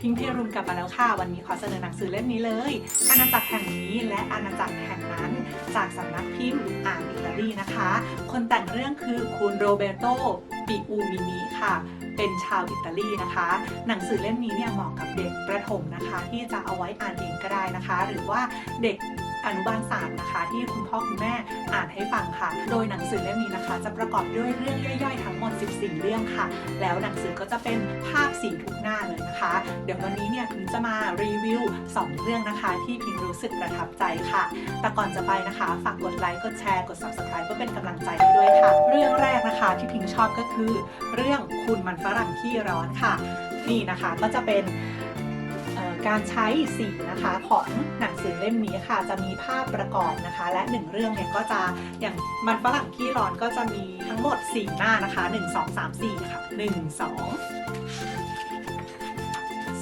พิงเพรุมกลับมาแล้วค่ะ วันนี้ขอเสนอหนังสือเล่มนี้เลย อาณาจักรแห่งนี้และอาณาจักรแห่งนั้น จากสำนักพิมพ์อ่านอิตาลีนะคะ คนแต่งเรื่องคือคุณโรเบโตปิอูมินีค่ะ เป็นชาวอิตาลีนะคะ หนังสือเล่มนี้เนี่ยเหมาะกับเด็กประถมนะคะ ที่จะเอาไว้อ่านเองก็ได้นะคะ หรือว่าเด็ก อนุบาลสามนะคะ ที่คุณพ่อคุณแม่อ่านให้ฟังค่ะ โดยหนังสือเล่มนี้นะคะ จะประกอบด้วยเรื่องย่อยๆทั้งหมด 14 เรื่องค่ะ แล้วหนังสือก็จะเป็นภาพสีทุกหน้าเลยนะคะ เดี๋ยววันนี้เนี่ยพิงจะมารีวิว 2 เรื่องนะคะ ที่พิงรู้สึกประทับใจค่ะ แต่ก่อนจะไปนะคะ ฝากกดไลค์กดแชร์กด subscribe เพื่อเป็นกำลังใจให้ด้วยค่ะ เรื่องแรกนะคะที่พิงชอบก็คือ เรื่องคุณมันฝรั่งขี้ร้อนค่ะ นี่นะคะก็จะเป็น การใช้สีนะคะของหนังสือเล่มนี้ค่ะ จะมีภาพประกอบนะคะ และหนึ่งเรื่องเนี่ยก็จะอย่างมันฝรั่งขี้ร้อนก็จะมีทั้งหมด 4 หน้านะคะ 1 2 3 4 ค่ะ 1 2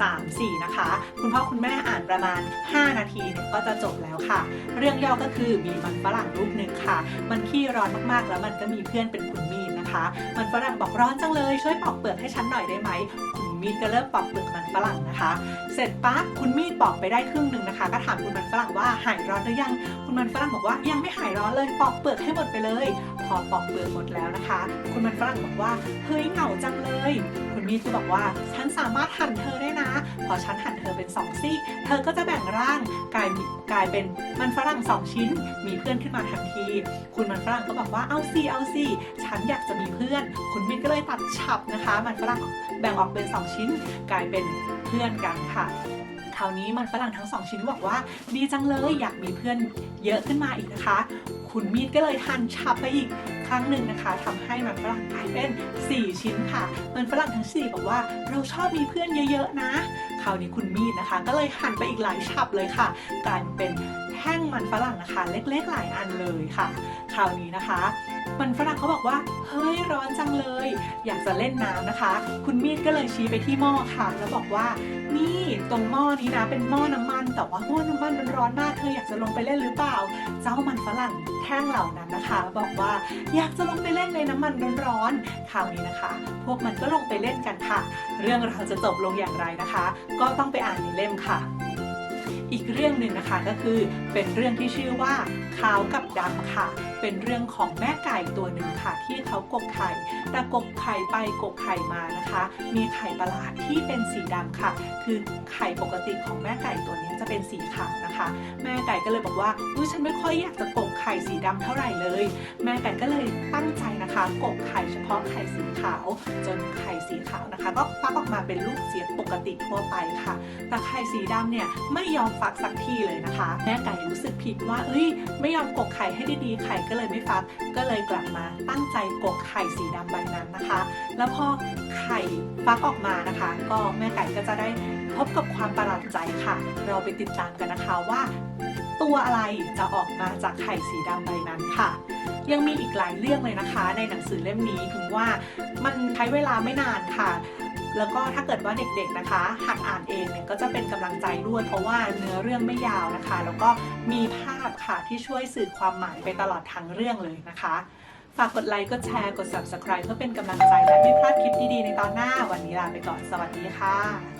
3 4 นะคะ คุณพ่อคุณแม่อ่านประมาณ 5 นาทีเนี่ยก็จะจบแล้วค่ะ เรื่องย่อก็คือมีมันฝรั่งรูปหนึ่งค่ะ มันขี้ร้อนมากๆ แล้วมันก็มีเพื่อนเป็นคุณมี นะคะ มันฝรั่งบอกร้อนจังเลยช่วยปอกเปลือกให้ฉันหน่อยได้ไหมคุณมีดก็เริ่มปอกเปลือกมันฝรั่งนะคะ เสร็จปั๊บคุณมีดปอกไปได้ครึ่งหนึ่งนะคะ ก็ถามคุณมันฝรั่งว่าหายร้อนหรือยัง คุณมันฝรั่งบอกว่ายังไม่หายร้อนเลยปอกเปลือกให้หมดไปเลย พอปอกเปลือกหมดแล้วนะคะ คุณมันฝรั่งบอกว่าเฮ้ยเหงาจังเลย คุณมีดก็บอกว่าฉันสามารถหั่นเธอได้นะ พอฉันหั่นเธอเป็นสองซี่ เธอก็จะแบ่งร่างกลายกลายเป็นมันฝรั่งสองชิ้น มีเพื่อนขึ้นมาทันที คุณมันฝรั่งก็บอกว่าเอาสิเอาสิฉันอยากจะมีเพื่อน คุณมินก็เลยตัดฉับนะคะ มันฝรั่งแบ่งออกเป็น 2 ชิ้นกลายเป็นเพื่อนกันค่ะคราวนี้มันฝรั่งทั้งสองชิ้นบอกว่า ดีจังเลยอยากมีเพื่อนเยอะขึ้นมาอีกนะคะ คุณมีดก็เลยทันฉับไปอีกครั้งหนึ่งนะคะทำให้มันฝรั่งกลายเป็น 4 ชิ้นค่ะ มันฝรั่งทั้ง 4 บอกว่าเราชอบมีเพื่อนเยอะๆนะ คราวนี้คุณมีดนะคะ ก็เลยหั่นไปอีกหลายฉับเลยค่ะกลายเป็น แท่งมันฝรั่งนะคะ เล็กๆหลายอันเลยค่ะ คราวนี้นะคะ มันฝรั่งเขาบอกว่าเฮ้ยร้อนจังเลย อยากจะเล่นน้ำนะคะ คุณมีดก็เลยชี้ไปที่หม้อค่ะ แล้วบอกว่านี่ตรงหม้อนี้นะเป็นหม้อน้ำมัน แต่ว่าหม้อน้ำมันมันร้อนมากเธออยากจะลงไปเล่นหรือเปล่า เจ้ามันฝรั่งแท่งเหล่านั้นนะคะ บอกว่าอยากจะลงไปเล่นในน้ำมันร้อนๆคราวนี้นะคะ พวกมันก็ลงไปเล่นกันค่ะ เรื่องราวจะจบลงอย่างไรนะคะ ก็ต้องไปอ่านในเล่มค่ะ อีกเรื่องหนึ่งนะคะก็คือเป็นเรื่องที่ชื่อว่าขาวกับดำค่ะ เป็นเรื่องของแม่ไก่ตัวหนึ่งค่ะ ที่เขากกไข่แต่กกไข่ไปกกไข่มานะคะ มีไข่ประหลาดที่เป็นสีดำค่ะ คือไข่ปกติของแม่ไก่ตัวนี้จะเป็นสีขาวนะคะ แม่ไก่ก็เลยบอกว่าอุ้ยฉันไม่ค่อยอยากจะกก ข่สีดำเท่าไหร่เลย แม่ไก่ก็เลยตั้งใจนะคะกกไข่เฉพาะไข่สีขาว จนไข่สีขาวนะคะ ก็ฟักออกมาเป็นลูกเสียปกติทั่วไปค่ะ แต่ไข่สีดำเนี่ยไม่ยอมฟักสักทีเลยนะคะ แม่ไก่รู้สึกผิดว่าเอ้ยไม่ยอมกกไข่ให้ดีๆไข่ก็เลยไม่ฟัก ก็เลยกลับมาตั้งใจกกไข่สีดำใบนั้นนะคะ แล้วพอไข่ฟักออกมานะคะ ก็แม่ไก่ก็จะได้พบกับความประหลาดใจค่ะ เราไปติดตามกันนะคะว่า ตัวอะไรจะออกมาจากไข่สีดำใบนั้นค่ะ ยังมีอีกหลายเรื่องเลยนะคะ ในหนังสือเล่มนี้ถึงว่ามันใช้เวลาไม่นานค่ะแล้วก็ถ้าเกิดว่าเด็กๆนะคะหัดอ่านเองเนี่ยก็จะเป็นกำลังใจด้วย เพราะว่าเนื้อเรื่องไม่ยาวนะคะ แล้วก็มีภาพค่ะที่ช่วยสื่อความหมายไปตลอดทั้งเรื่องเลยนะคะ ฝากกดไลค์กดแชร์กด subscribe เพื่อเป็นกำลังใจและไม่พลาดคลิปดีๆในตอนหน้าวันนี้ลาไปก่อนสวัสดีค่ะ